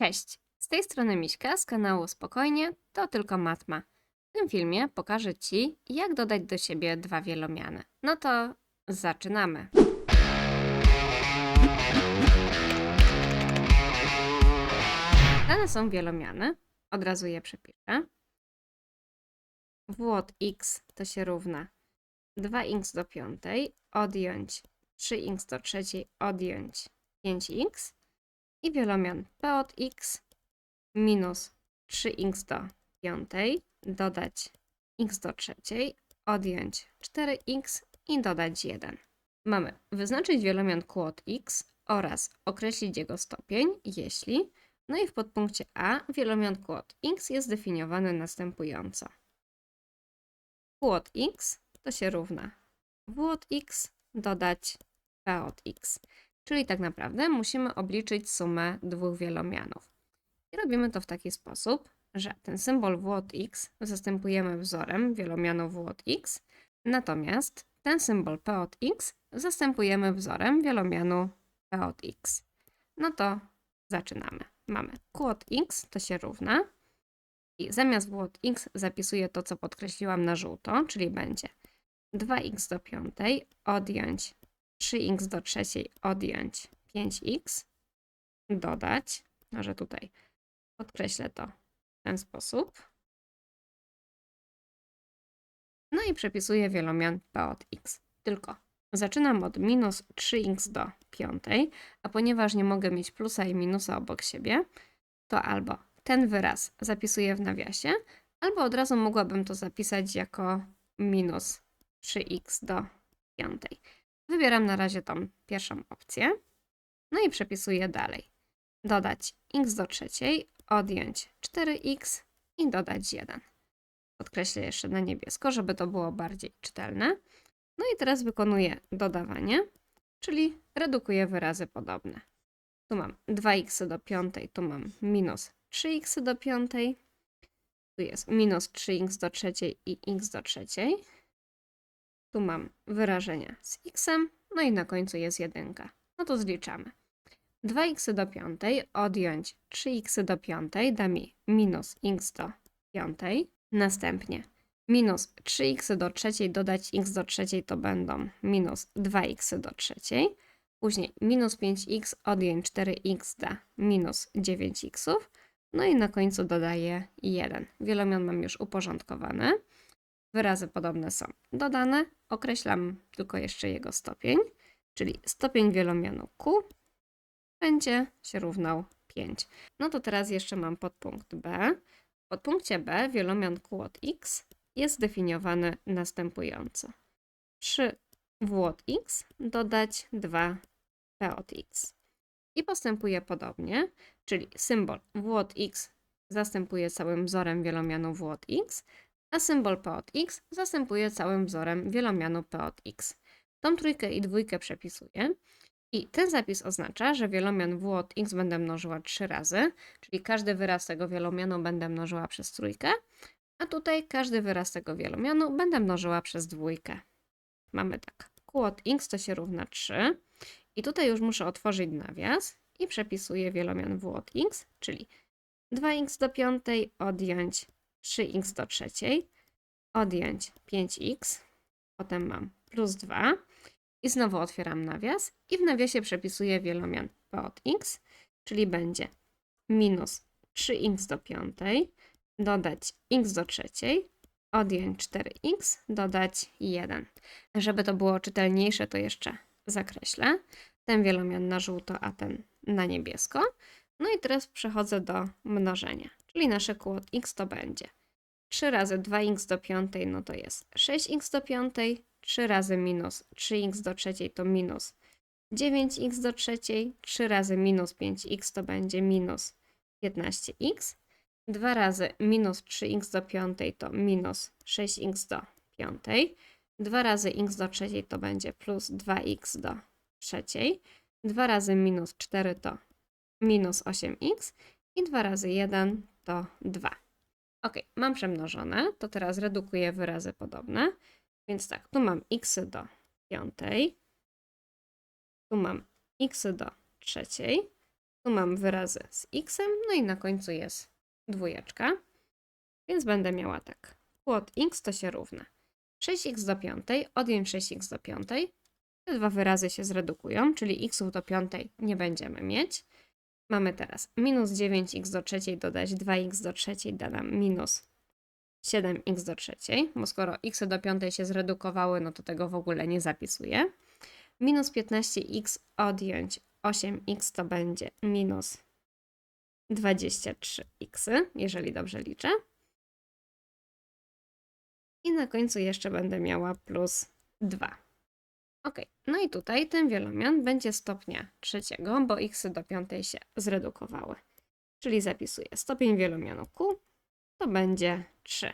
Cześć, z tej strony Miśka z kanału Spokojnie, to tylko matma. W tym filmie pokażę Ci, jak dodać do siebie dwa wielomiany. No to zaczynamy. Dane są wielomiany, od razu je przepiszę. W od x to się równa 2x do piątej, odjąć 3x do trzeciej, odjąć 5x i wielomian p od x minus 3x do piątej, dodać x do trzeciej, odjąć 4x i dodać 1. Mamy wyznaczyć wielomian q od x oraz określić jego stopień, jeśli, no i w podpunkcie a wielomian q od x jest zdefiniowany następująco. q od x to się równa w od x dodać p od x. Czyli tak naprawdę musimy obliczyć sumę dwóch wielomianów. I robimy to w taki sposób, że ten symbol w od x zastępujemy wzorem wielomianu w od x, natomiast ten symbol p od x zastępujemy wzorem wielomianu p od x. No to zaczynamy. Mamy q od x to się równa i zamiast w od x zapisuję to, co podkreśliłam na żółto, czyli będzie 2x do piątej odjąć 3x do trzeciej odjąć 5x, dodać, może tutaj podkreślę to w ten sposób. No i przepisuję wielomian p od x. Tylko zaczynam od minus 3x do piątej, a ponieważ nie mogę mieć plusa i minusa obok siebie, to albo ten wyraz zapisuję w nawiasie, albo od razu mogłabym to zapisać jako minus 3x do piątej. Wybieram na razie tą pierwszą opcję. No i przepisuję dalej. Dodać x do trzeciej, odjąć 4x i dodać 1. Podkreślę jeszcze na niebiesko, żeby to było bardziej czytelne. No i teraz wykonuję dodawanie, czyli redukuję wyrazy podobne. Tu mam 2x do piątej, tu mam minus 3x do piątej. Tu jest minus 3x do trzeciej i x do trzeciej. Tu mam wyrażenia z x, no i na końcu jest jedynka. No to zliczamy. 2x do piątej odjąć 3x do piątej da mi minus x do piątej. Następnie minus 3x do trzeciej dodać x do trzeciej to będą minus 2x do trzeciej. Później minus 5x odjąć 4x da minus 9x. No i na końcu dodaję 1. Wielomian mam już uporządkowany. Wyrazy podobne są dodane. Określam tylko jeszcze jego stopień, czyli stopień wielomianu q będzie się równał 5. No to teraz jeszcze mam podpunkt b. W podpunkcie b wielomian q od x jest zdefiniowany następująco. 3 w od x dodać 2 p od x. I postępuje podobnie, czyli symbol w od x zastępuje całym wzorem wielomianu w od x, a symbol p od x zastępuje całym wzorem wielomianu p od x. Tą trójkę i dwójkę przepisuję. I ten zapis oznacza, że wielomian w od x będę mnożyła trzy razy, czyli każdy wyraz tego wielomianu będę mnożyła przez trójkę, a tutaj każdy wyraz tego wielomianu będę mnożyła przez dwójkę. Mamy tak, q od x to się równa 3 i tutaj już muszę otworzyć nawias i przepisuję wielomian w od x, czyli 2x do piątej odjąć 3x do trzeciej, odjąć 5x, potem mam plus 2 i znowu otwieram nawias i w nawiasie przepisuję wielomian p od x, czyli będzie minus 3x do piątej, dodać x do trzeciej, odjąć 4x, dodać 1. Żeby to było czytelniejsze, to jeszcze zakreślę. Ten wielomian na żółto, a ten na niebiesko. No i teraz przechodzę do mnożenia, czyli nasze q od x to będzie 3 razy 2x do piątej, no to jest 6x do piątej, 3 razy minus 3x do trzeciej to minus 9x do trzeciej, 3 razy minus 5x to będzie minus 15x, 2 razy minus 3x do piątej to minus 6x do piątej, 2 razy x do trzeciej to będzie plus 2x do trzeciej, 2 razy minus 4 to minus 8x i 2 razy 1 to 2. Ok, mam przemnożone, to teraz redukuję wyrazy podobne. Więc tak, tu mam x do piątej, tu mam x do trzeciej, Tu mam wyrazy z x, no i na końcu jest dwójeczka. Więc będę miała tak. Od x to się równa 6x do piątej, odjąć 6x do piątej. Te dwa wyrazy się zredukują, czyli x do piątej nie będziemy mieć. Mamy teraz minus 9x do trzeciej dodać 2x do trzeciej da nam minus 7x do trzeciej, bo skoro x do piątej się zredukowały, no to tego w ogóle nie zapisuję. Minus 15x odjąć 8x to będzie minus 23x, jeżeli dobrze liczę. I na końcu jeszcze będę miała plus 2. Ok, no i tutaj ten wielomian będzie stopnia trzeciego, bo x do piątej się zredukowały. Czyli zapisuję stopień wielomianu q, to będzie 3.